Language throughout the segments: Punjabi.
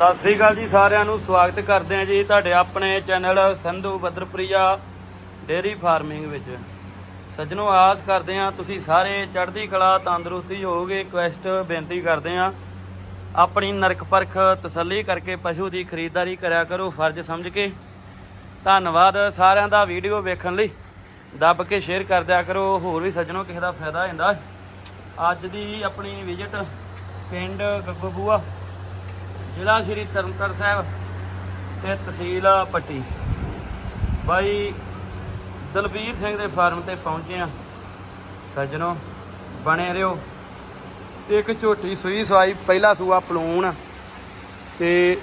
ਸਤਿ ਸ੍ਰੀ ਅਕਾਲ ਜੀ ਸਾਰਿਆਂ ਨੂੰ, ਸਵਾਗਤ ਕਰਦੇ ਹਾਂ ਜੀ ਤੁਹਾਡੇ ਆਪਣੇ ਚੈਨਲ ਸੰਧੂ ਬਦਰਪ੍ਰਿਆ ਡੇਰੀ ਫਾਰਮਿੰਗ ਵਿੱਚ। ਸੱਜਣੋ, ਆਸ ਕਰਦੇ ਹਾਂ ਤੁਸੀਂ ਸਾਰੇ ਚੜ੍ਹਦੀ ਕਲਾ, ਤੰਦਰੁਸਤੀ ਹੋਵੋਗੇ ਕੁਐਸਟ ਬੇਨਤੀ ਕਰਦੇ ਹਾਂ, ਆਪਣੀ ਨਰਕ ਪਰਖ ਤਸੱਲੀ ਕਰਕੇ ਪਸ਼ੂ ਦੀ ਖਰੀਦਦਾਰੀ ਕਰਿਆ ਕਰੋ, ਫਰਜ਼ ਸਮਝ ਕੇ। ਧੰਨਵਾਦ ਸਾਰਿਆਂ ਦਾ ਵੀਡੀਓ ਵੇਖਣ ਲਈ। ਦੱਬ ਕੇ ਸ਼ੇਅਰ ਕਰ ਦਿਆ ਕਰੋ, ਹੋਰ ਵੀ ਸੱਜਣੋ ਕਿਸੇ ਦਾ ਫਾਇਦਾ ਹੁੰਦਾ। ਅੱਜ ਦੀ ਆਪਣੀ ਵਿਜ਼ਿਟ ਪਿੰਡ ਗੱਗੋਬੂਆ ਜ਼ਿਲ੍ਹਾ ਸ਼੍ਰੀ ਤਰਨਤਾਰਨ ਸਾਹਿਬ ਤੇ ਤਹਿਸੀਲ ਪੱਟੀ। ਬਾਈ ਦਲਬੀਰ ਸਿੰਘ ਦੇ ਫਾਰਮ ਤੇ ਪਹੁੰਚੇ ਆ ਸੱਜਣੋ, ਬਣੇ ਰਿਓ ਇੱਕ ਝੋਟੀ ਸੂਈ ਸਵਾਈ, ਪਹਿਲਾ ਸੂਆ ਪਲੂਣ ਤੇ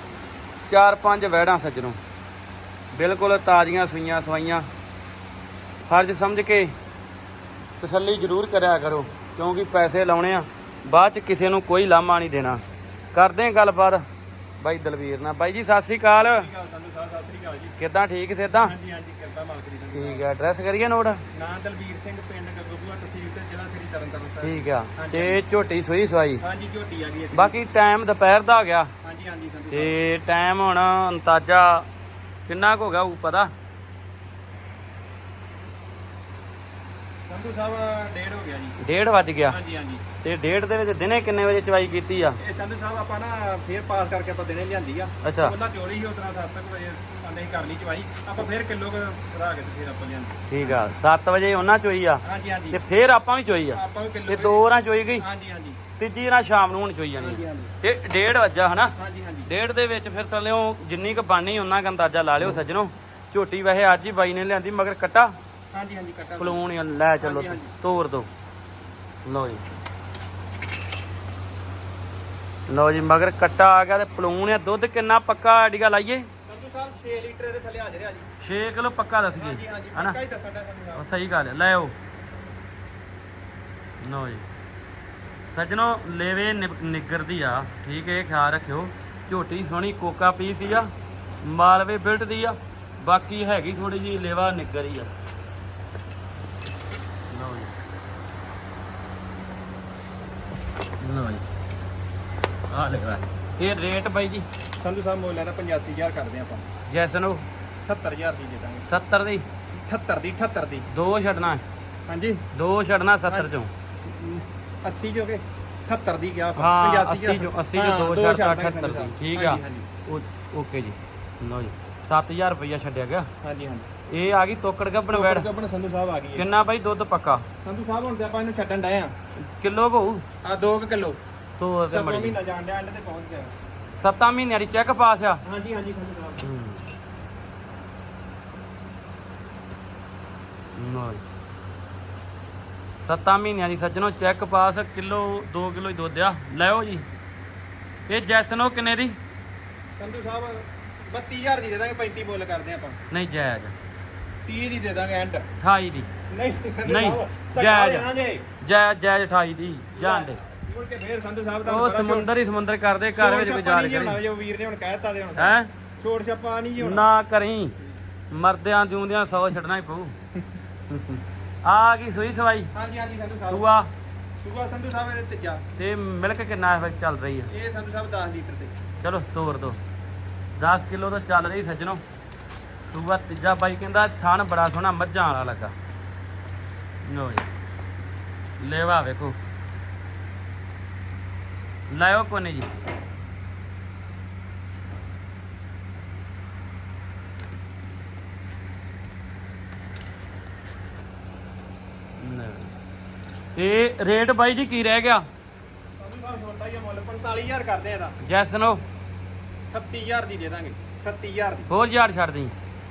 ਚਾਰ ਪੰਜ ਵੈੜਾਂ ਸੱਜਣੋ। ਬਿਲਕੁਲ ਤਾਜ਼ੀਆਂ ਸੂਈਆਂ ਸਵਾਈਆਂ। ਫਰਜ਼ ਸਮਝ ਕੇ ਤਸੱਲੀ ਜ਼ਰੂਰ ਕਰਿਆ ਕਰੋ, ਕਿਉਂਕਿ ਪੈਸੇ ਲਾਉਣੇ ਆ, ਬਾਅਦ ਚ ਕਿਸੇ ਨੂੰ ਕੋਈ ਲਾਮਾ ਨਹੀਂ ਦੇਣਾ। ਕਰਦੇ ਗੱਲਬਾਤ। ਬਾਈ ਦਲਵੀਰ ਨਾਲ। ਬਾਈ ਜੀ ਸਤਿ ਸ੍ਰੀ ਅਕਾਲ। ਸੰਧੂ ਸਾਹਿਬ ਸਤਿ ਸ੍ਰੀ ਅਕਾਲ ਜੀ। ਕਿੱਦਾਂ ਠੀਕ ਸਿੱਧਾ? ਹਾਂਜੀ ਹਾਂਜੀ ਕਿਰਪਾ ਮਾਲਕ ਦੀ ਸੰਧੂ ਠੀਕ ਆ ਐਡਰੈਸ ਕਰੀਏ ਨੋਟ? ਨਾਂ ਦਲਬੀਰ ਸਿੰਘ ਪਿੰਡ ਗੱਗੋਬੂਆ ਤਹਿਸੀਲ ਤੇ ਜ਼ਿਲ੍ਹਾ ਸ੍ਰੀ ਤਰਨਤਾਰਨ ਸਾਹਿਬ। ਠੀਕ ਆ ਤੇ ਝੋਟੀ ਸੂਈ ਸਵਾਈ? ਹਾਂਜੀ ਝੋਟੀ ਆ ਗਈ ਬਾਕੀ ਟਾਈਮ ਦੁਪਹਿਰ ਦਾ ਹੋ ਗਿਆ। ਹਾਂਜੀ ਹਾਂਜੀ ਸੰਧੂ ਤੇ ਟਾਈਮ ਹੁਣ ਅੰਤਾਜਾ ਕਿੰਨਾ ਕੁ ਹੋ ਗਿਆ ਉਹ ਪਤਾ? ਸੰਧੂ ਸਾਹਿਬ ਡੇਢ ਹੋ ਗਿਆ ਜੀ। ਡੇਢ ਵੱਜ ਗਿਆ। ਹਾਂਜੀ ਹਾਂਜੀ। ਤੇ ਡੇਢ ਦੇ ਵਿੱਚ ਦਿਨੇ ਕਿੰਨੇ ਵਜੇ ਚਵਾਈ ਕੀਤੀ ਆ? ਇਹ ਸੰਧੂ ਸਾਹਿਬ ਆਪਾਂ ਨਾ ਫੇਰ ਪਾਸ ਕਰਕੇ ਆਪਾਂ ਦਿਨੇ ਲਿਆਂਦੀ ਆ। ਅੱਛਾ। ਉਹਨਾਂ ਚੋਲੀ ਸੀ ਉਤਨਾ 7 ਵਜੇ ਆਂਦੇ ਕਰ ਲਈ ਚਵਾਈ। ਆਪਾਂ ਫੇਰ ਕਿਲੋ ਕੁ ਭਰਾ ਕੇ ਤੇ ਫੇਰ ਆਪਾਂ ਲਿਆਂਦੀ। ਠੀਕ ਆ। 7 ਵਜੇ ਉਹਨਾਂ ਚੋਈ ਆ। ਹਾਂਜੀ ਹਾਂਜੀ। ਤੇ ਫੇਰ ਆਪਾਂ ਵੀ ਚੋਈ ਆ। ਆਪਾਂ ਵੀ ਕਿਲੋ ਤੇ ਦੋ ਰਾਂ ਚੋਈ ਗਈ। ਹਾਂਜੀ ਹਾਂਜੀ। ਤੀਜੀ ਰਾਂ ਸ਼ਾਮ ਨੂੰ ਹੁਣ ਚੋਈ ਜਾਣੀ ਆ। ਤੇ ਡੇਢ ਵੱਜਾ ਹਨਾ? ਹਾਂਜੀ ਹਾਂਜੀ। ਡੇਢ ਦੇ ਵਿੱਚ ਫਿਰ ਥੱਲਿਓ ਜਿੰਨੀ ਕ ਬਾਣੀ ਉਹਨਾਂ ਕ ਅੰਦਾਜ਼ਾ ਲਾ ਲਿਓ ਸੱਜਣੋ। ਝੋਟੀ ਵੈਸੇ ਅੱਜ ਹੀ ਬਾਈ ਨੇ ਲਿਆਂਦੀ ਮਗਰ ਕੱਟਾ। ਹਾਂਜੀ ਕੱਟਾ ਆ, ਲੈ ਚੱਲੋ ਹਾਂਜੀ, ਹਾਂਜੀ। ਤੋੜ ਦੋ। ਲਓ ਜੀ। ਲਓ ਜੀ ਮਗਰ ਕੱਟਾ ਆ ਗਿਆ ਤੇ ਪਲੂਣ ਆ। ਦੁੱਧ ਕਿੰਨਾ ਪੱਕਾ ਆਡੀਗਾ ਲਾਈਏ। ਸੰਧੂ ਸਾਹਿਬ 6 ਲੀਟਰ ਦੇ ਥੱਲੇ ਹਾਜ਼ਰ ਆ ਜੀ। 6 ਕਿਲੋ ਪੱਕਾ ਦੱਸ ਹਾਂਜੀ ਗਏ। ਹਾਂਜੀ ਹਨਾ ਪੱਕਾ ਹੀ ਦੱਸਣ ਦਾ ਸੰਧੂ ਸਾਹਿਬ ਉਹ ਸਹੀ ਗੱਲ ਹੈ ਲੈ ਆਓ। ਲਓ ਜੀ। ਸੱਜਣੋ ਲੇਵੇ ਨਿਬ- ਨਿੱਗਰਦੀ ਆ। ਠੀਕ ਹੈ ਇਹ ਖਿਆਲ ਰੱਖਿਓ। ਝੋਟੀ ਸੋਹਣੀ ਕੋਕਾ ਪੀਸ ਹੀ ਆ। ਮਾਲਵੇ ਬਿਲਟ ਦੀ ਆ। ਬਾਕੀ ਹੈਗੀ ਥੋੜੀ ਜੀ ਲੇਵਾ ਨਿੱਗਰ ਹੀ ਆ। ਲਓ ਜੀ। ਲਓ ਜੀ। ਆ ਲੈ ਵਾ। ਇਹ ਰੇਟ ਬਾਈ ਜੀ? ਸੰਧੂ ਸਾਹਿਬ ਮੁੱਲ ਇਹਦਾ 85000 ਕਰਦੇ ਆਪਾਂ। ਜੈਸਨੋ 78000 ਦੀ ਦੇ ਦਾਂਗੇ। 70 ਦੀ? 78 ਦੀ 78 ਦੀ। ਦੋ ਛੱਡਣਾ। ਹਾਂਜੀ। ਦੋ ਛੱਡਣਾ 70 ਚੋਂ। 80 ਜੋ ਕੇ 78 ਦੀ ਗਿਆ ਹਾਂ 80 ਜੋ 80 ਜੋ ਦੋ ਛੱਡ ਦਾਂਗੇ 78 ਸੰਧੂ ਦੀ। ਸਾਹਿਬ। ਠੀਕ ਆ। ਓਕੇ ਜੀ। ਲਓ ਜੀ। 7000 ਰੁਪਇਆ ਛੱਡਿਆ ਗਿਆ। ਹਾਂਜੀ ਹਾਂਜੀ। ਇਹ ਆ ਗਈ ਤੋਕੜ ਗੱਬਣ ਵੈੜ ਗੱਬਣ ਸੰਧੂ ਸਾਹਿਬ ਆ ਗਈ ਹੈ। ਕਿੰਨਾ ਬਾਈ ਦੁੱਧ ਪੱਕਾ? ਸੰਧੂ ਸਾਹਿਬ ਹੁਣ ਤੇ ਆਪਾਂ ਇਹਨੂੰ ਛੱਡਣ ਡਏ ਆ ਕਿਲੋ ਹੋਊ ਆ 2 ਕਿਲੋ। ਤੋ ਤੇ ਸਭ ਮੜੀ। ਮਹੀਨਾ ਜਾਣ ਡਿਆ ਐਂਡ ਤੇ ਪਹੁੰਚ ਗਿਆ। 7 ਮਹੀਨਿਆਂ ਦੀ ਚੈੱਕ ਪਾਸ ਆ। ਹਾਂਜੀ ਹਾਂਜੀ ਸੰਧੂ ਸਾਹਿਬ। 7 ਮਹੀਨਿਆਂ ਦੀ ਸੱਜਣੋ ਚੈੱਕ ਪਾਸ ਕਿਲੋ 2 ਕਿਲੋ ਹੀ ਦੁੱਧ ਆ। ਲੈਓ ਜੀ। ਇਹ ਜੈਸਨੋ ਕਿੰਨੇ ਦੀ? ਸੰਧੂ ਸਾਹਿਬ 32000 ਦੀ ਦੇ ਦਾਂਗੇ 35 ਮੁੱਲ ਕਰਦੇ ਆਪਾਂ। ਨਹੀਂ ਜਾਇਜ਼ 30 ਦੀ ਦੇ ਦਾਂਗੇ ਐਂਡ 28 ਦੀ। ਨਹੀਂ ਨਹੀਂ, ਜਾਇਜ਼। ਜਾਇਜ਼ ਜਾਇਜ਼ 28 ਦੀ ਜਾਣ। ਦੇ ਮੁੜ ਕੇ ਫੇਰ ਸੰਧੂ ਸਾਹਿਬ ਉਹ ਸਮੁੰਦਰ ਹੀ ਸਮੁੰਦਰ ਕਰਦੇ ਘਰ ਵਿੱਚ ਗੁਜ਼ਾਰ ਕਰੀ। ਜੋ ਵੀਰ ਨੇ ਹੁਣ ਕਹਿਤਾ ਦੇ ਹੁਣ। ਹੈ? ਛੋੜ ਛੱਪਾ ਨਹੀਂ ਜੀ ਹੁਣ। ਨਾ ਕਰੀ। ਮਰਦਿਆਂ ਜਿਉਂਦਿਆਂ 100 ਛੱਡਣਾ ਹੀ ਪਊ। ਆ ਗਈ ਸੂਈ ਸਵਾਈ। ਹਾਂਜੀ ਹਾਂਜੀ ਸੰਧੂ ਸਾਹਿਬ। ਸੂਆ। ਸੂਆ ਸੰਧੂ ਸਾਹਿਬ ਇਹਦੇ ਤੀਜਾ ਤੇ ਮਿਲਕ ਕਿੰਨਾ ਚੱਲ ਰਹੀ ਆ? ਇਹ ਸੰਧੂ ਸਾਹਿਬ 10 ਲੀਟਰ ਦੇ। ਚਲੋ ਤੋਰ ਦੋ। 10 ਕਿਲੋ ਤਾਂ ਚੱਲ ਰਹੀ ਸੱਜਣੋ। ਸੂਆ ਤੀਜਾ ਬਾਈ ਕਹਿੰਦਾ ਥਣ ਬੜਾ ਸੋਹਣਾ ਮੱਝਾਂ ਵਾਲਾ ਲੱਗਾ। ਲੋ ਜੀ। ਲੈਵਾ ਵੇਖੋ। ਲਾਇਓ ਕੋਨੇ ਜੀ। ਤੇ ਰੇਟ ਬਾਈ ਜੀ ਕੀ ਰਹਿ ਗਿਆ? ਸੰਧੂ ਸਾਹਿਬ ਛੋਟਾ ਹੀ ਆ ਮੁੱਲ 45000 ਕਰਦੇ ਆ ਇਹਦਾ। ਜੈਸਨੋ। 38000 ਦੀ ਦੇ ਦਾਂਗੇ 38000 ਦੀ। ਹੋਰ ਯਾਰ ਛੱਡ ਦੀ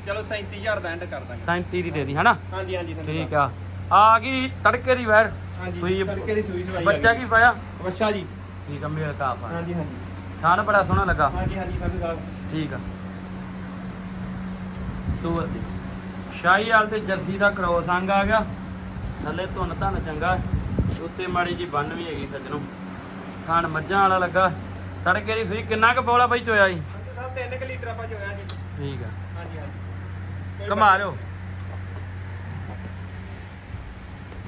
ਚਲੋ 37000 ਦਾ ਐਂਡ ਕਰ ਦਾਂਗੇ। 37 ਦੀ ਦੇ ਦੀ ਹਨਾ? ਹਾਂਜੀ ਹਾਂਜੀ ਸੰਧੂ ਠੀਕ ਆ। ਆ ਗਈ ਤੜਕੇ ਦੀ ਵੈਰ। ਸਾਹਿਬ। ਹਾਂਜੀ ਸੂਈ ਤੜਕੇ ਦੀ ਸੂਈ ਸਵਾਈ ਬੱਚਾ ਕੀ ਪਾਇਆ ਬੱਚਾ ਜੀ। ਠੀਕ ਆ ਮੇਲ ਕਾਫ ਆ ਹਾਂਜੀ ਹਾਂਜੀ। ਥਾਨ ਬੜਾ ਸੋਹਣਾ ਲੱਗਾ। ਹਾਂਜੀ ਹਾਂਜੀ ਸੰਧੂ ਸਾਹਿਬ ਠੀਕ ਆ। ਤੂਰ ਦੀ। ਸ਼ਾਹੀ ਵਾਲ ਤੇ ਜਰਸੀ ਦਾ ਕ੍ਰੋਸ ਅੰਗ ਆ ਗਿਆ। ਥੱਲੇ ਧੁੰਨ ਧਨ ਚੰਗਾ। ਉੱਤੇ ਮਾੜੀ ਜੀ ਬੰਨ ਵੀ ਹੈਗੀ ਸੱਜਣੋ। ਥਾਨ ਮੱਝਾਂ ਵਾਲਾ ਲੱਗਾ। ਤੜਕੇ ਦੀ ਸੂਈ ਕਿੰਨਾ ਕੁ ਬੋਲਾ ਬਈ ਚੋਇਆ ਜੀ? ਸੰਧੂ ਸਾਹਿਬ 3 ਲੀਟਰ ਆਪਾਂ ਚੋਇਆ ਜੀ। ਠੀਕ ਆ। ਹਾਂਜੀ ਹਾਂਜੀ। ਘਮਾ ਲਿਓ।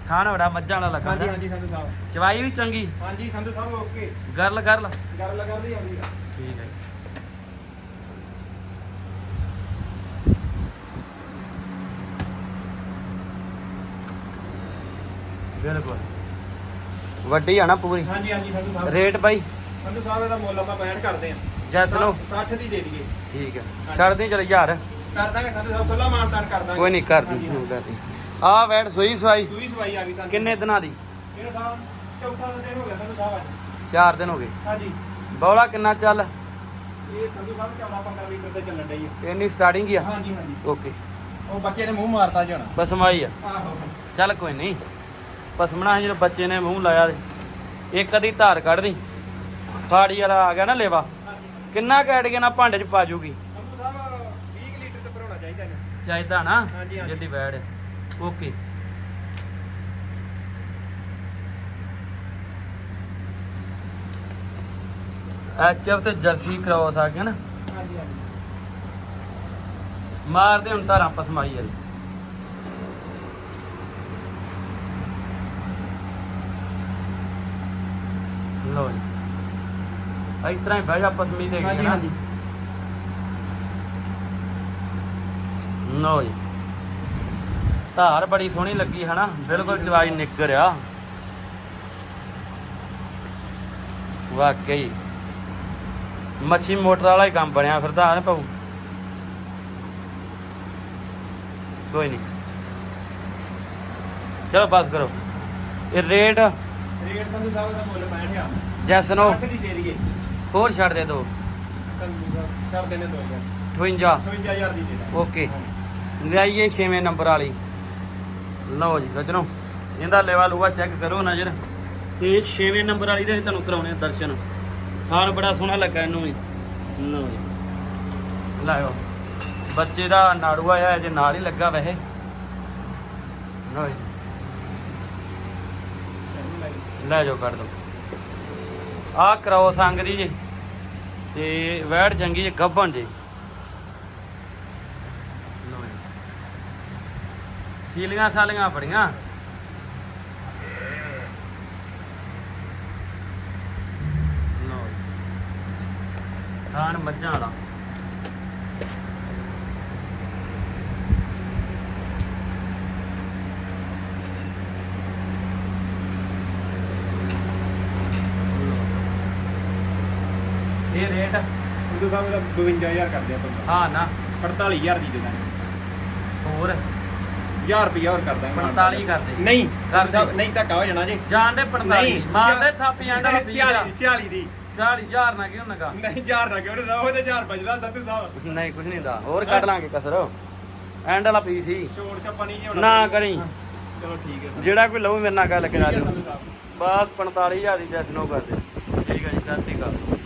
ਥਾਣ ਬੜਾ ਮੱਝਾਂ ਵਾਲਾ ਲੱਗਾ ਹਾਂਜੀ ਹਾਂਜੀ ਸੰਧੂ ਸਾਹਿਬ। ਚਵਾਈ ਵੀ ਚੰਗੀ। ਹਾਂਜੀ ਸੰਧੂ ਸਾਹਿਬ okay. Girl girl. Girl girl ਹੀ ਆ। ਠੀਕ ਹੈ ਬਿਲਕੁਲ। ਵੱਡੀ ਆ ਨਾ ਪੂਰੀ। ਹਾਂਜੀ ਹਾਂਜੀ ਸੰਧੂ ਸਾਹਿਬ। ਰੇਟ ਬਾਈ। ਸੰਧੂ ਸਾਹਿਬ ਇਹਦਾ ਮੁੱਲ ਆਪਾਂ ਬੈਠ ਕਰਦੇ ਆ। ਜੈਸ 60 ਦੀ ਦੇ ਦਈਏ। ਠੀਕ ਹੈ। ਛੱਡ ਦੇ ਚਲ ਯਾਰ ਕਰ ਦਾਂਗੇ ਸੰਧੂ ਸਾਹਿਬ ਖੁੱਲਾ ਮਾਨਤਾਨ ਕਰ ਦਾਂਗੇ। ਕੋਈ ਨਹੀਂ ਕਰਦੀ ਹਾਂਜੀ, ਹਾਂਜੀ। ਕਰਦੀ ਆ ਵੈਟ ਸੋਈ ਸਵਾਈ। ਸੂਈ ਸਵਾਈ ਆ ਗਈ ਸੰਧੂ ਕਿੰਨੇ ਦਿਨਾਂ ਦੀ? ਇਹਨੂੰ ਸਾਹਿਬ ਚੌਥਾ ਦਿਨ ਹੋ ਗਿਆ ਸੰਧੂ ਸਾਹਿਬ ਅੱਜ। 4 ਦਿਨ ਹੋ ਗਏ। ਹਾਂਜੀ। ਬੌਲਾ ਕਿੰਨਾ ਚੱਲ? ਇਹ ਸੰਧੂ ਸਾਹਿਬ 14 15 ਲੀਟਰ ਤੇ ਚੱਲਣ ਡਈ ਹੈ ਇੰਨੀ ਸਟਾਰਟਿੰਗ ਹੀ ਆ? ਹਾਂਜੀ ਹਾਂਜੀ। ਓਕੇ ਉਹ ਬੱਚੇ ਨੇ ਮੂੰਹ ਮਾਰਤਾ ਜਣਾ ਪਸਮਾਈ ਆ। ਆਹੋ। ਚੱਲ ਕੋਈ ਨਹੀਂ। ਪਸਮਣਾ ਜਦੋਂ ਬੱਚੇ ਨੇ ਮੂੰਹ ਲਾਇਆ ਤੇ ਇੱਕ ਅਦੀ ਧਾਰ ਕੱਢਦੀ ਫਾੜੀ ਵਾਲਾ ਆ ਗਿਆ ਨਾ ਲੇਵਾ। ਹਾਂਜੀ। ਕਿੰਨਾ ਕੈਟ ਗਿਆ ਨਾ ਭਾਂਡੇ ਚ ਪਾ ਜੂਗੀ ਸੰਧੂ ਸਾਹਿਬ 20 ਲੀਟਰ ਤੇ ਭਰਾਉਣਾ ਚਾਹੀਦਾ ਨਾ ਹਾਂਜੀ, ਹਾਂਜੀ। ਬੈੜ ਓਕੇ। ਐਚਐਫ ਤੇ ਜਰਸੀ ਕ੍ਰੋਸ ਆ ਗਿਆ ਨਾ। ਹਾਂਜੀ ਹਾਂਜੀ। ਮਾਰਦੇ ਹੁਣ ਧਾਰਾਂ ਪਸਮਾਈ ਵਾਲੀ। ਲੋ ਜੀ। ਇਸ ਤਰ੍ਹਾਂ ਹੀ ਬਹਿ ਜਾ ਪਸਮੀ ਤੇ ਗਈ ਹਾਂਜੀ ਨਾ। ਹਾਂਜੀ। ਲੋ ਜੀ। ਧਾਰ ਬੜੀ ਸੋਹਣੀ ਲੱਗੀ ਹਨਾ ਬਿਲਕੁਲ ਚਵਾਈ ਨਿੱਗਰ ਆ। ਵਾਕਈ। ਮੱਛੀ ਮੋਟਰ ਵਾਲਾ ਹੀ ਕੰਮ ਬਣਿਆ ਫਿਰਦਾ ਹੈ ਭਾਊ। ਕੋਈ ਨਹੀਂ ਚਲੋ ਬਸ ਕਰੋ। ਇਹ ਰੇਟ? ਰੇਟ ਸੰਧੂ ਸਾਹਿਬ ਦਾ ਮੁੱਲ ਪੈਣ ਆ ਜੈਸਨੋ। 60 ਦੀ ਦੇ ਦਈਏ। ਹੋਰ ਛੱਡ ਦੇ ਦੋ। ਸੰਧੂ ਸਾਹਿਬ ਛੱਡ ਦੇਣੇ ਦੋ ਯਾਰ 58 58000 ਦੀ ਦੇ ਓਕੇ। ਲਿਆਈਏ 6ਵੇਂ ਨੰਬਰ ਵਾਲੀ। ਲਓ ਜੀ ਸੱਜਣੋ, ਇਹਦਾ ਲੈਵਾ ਲੂਆ ਚੈੱਕ ਕਰੋ ਨਜ਼ਰ। ਤੇ 6ਵੇਂ ਨੰਬਰ ਵਾਲੀ ਦੇ ਤੁਹਾਨੂੰ ਕਰਾਉਣੇ ਦਰਸ਼ਨ। ਖਾਣ ਬੜਾ ਸੋਹਣਾ ਲੱਗਾ ਇਹਨੂੰ ਵੀ। ਲਓ ਜੀ। ਲਾਓ ਬੱਚੇ ਦਾ ਨਾੜੂਆ ਆ ਜੇ ਨਾਲ ਹੀ ਲੱਗਾ ਵੈਸੇ। ਲਓ ਜੀ। ਲੈ ਜਾਓ, ਕੱਢ ਦੋ ਆਹ ਕਰਾਓ ਸੰਗ ਦੀ ਜੀ। ਤੇ ਵੈੜ ਚੰਗੀ ਜੀ, ਗੱਭਣ ਜੀ ਲਓ ਜੀ ਸੀਲੀਆਂ ਸਾਲੀਆਂ ਬੜੀਆਂ ਲਓ ਜੀ। ਥਾਣ ਮੱਝਾਂ ਵਾਲਾ। ਇਹ ਰੇਟ ਸੰਧੂ ਸਾਹਿਬ ਦਾ 52000 ਕਰਦੇ ਆਪਾਂ। ਹਾਂ ਨਾ। 48000 ਦੀ ਦੇ ਦਾਂਗੇ। ਹੋਰ। 1000 ਰੁਪਇਆ ਹੋਰ ਕਰ ਦਾਂਗੇ। 45 ਕਰਦੇ ਨਹੀਂ ਕਰ ਦੇ। ਨਹੀਂ ਧੱਕਾ ਹੋ ਜਾਣਾ ਜੀ। ਜਾਣ ਦੇ 45 ਮਾਰਦੇ ਥਾਪੀ ਜਾਂਦਾ 46 46 ਦੀ। 40000 ਨਾ ਕਿਉਂ ਨਗਾ? ਨਹੀਂ 1000 ਨਾ ਕਿਉਂ ਉਹ ਤੇ 1000 ਬਚਦਾ ਸੰਧੂ ਸਾਹਿਬ ਨਹੀਂ ਕੁਝ ਨਹੀਂ ਦਾ ਹੋਰ ਕੱਢ ਲਾਂਗੇ ਕਸਰ। ਐਂਡ ਵਾਲਾ ਪੀਸ ਹੀ। ਛੋੜ ਛੱਪਾ ਨਹੀਂ ਜੀ ਨਾ ਕਰੀ। ਚਲੋ ਠੀਕ ਹੈ। ਜਿਹੜਾ ਕੋਈ ਲਊ ਮੇਰੇ ਨਾਲ ਗੱਲ ਕਰਾ ਦਿਓ। ਸਾਹਿਬ ਬਸ 45000 ਦੀ ਜੈਸ ਨੋ ਕਰ ਦੇ। ਠੀਕ ਹੈ ਜੀ ਸਤਿ ਸ਼੍ਰੀ ਅਕਾਲ।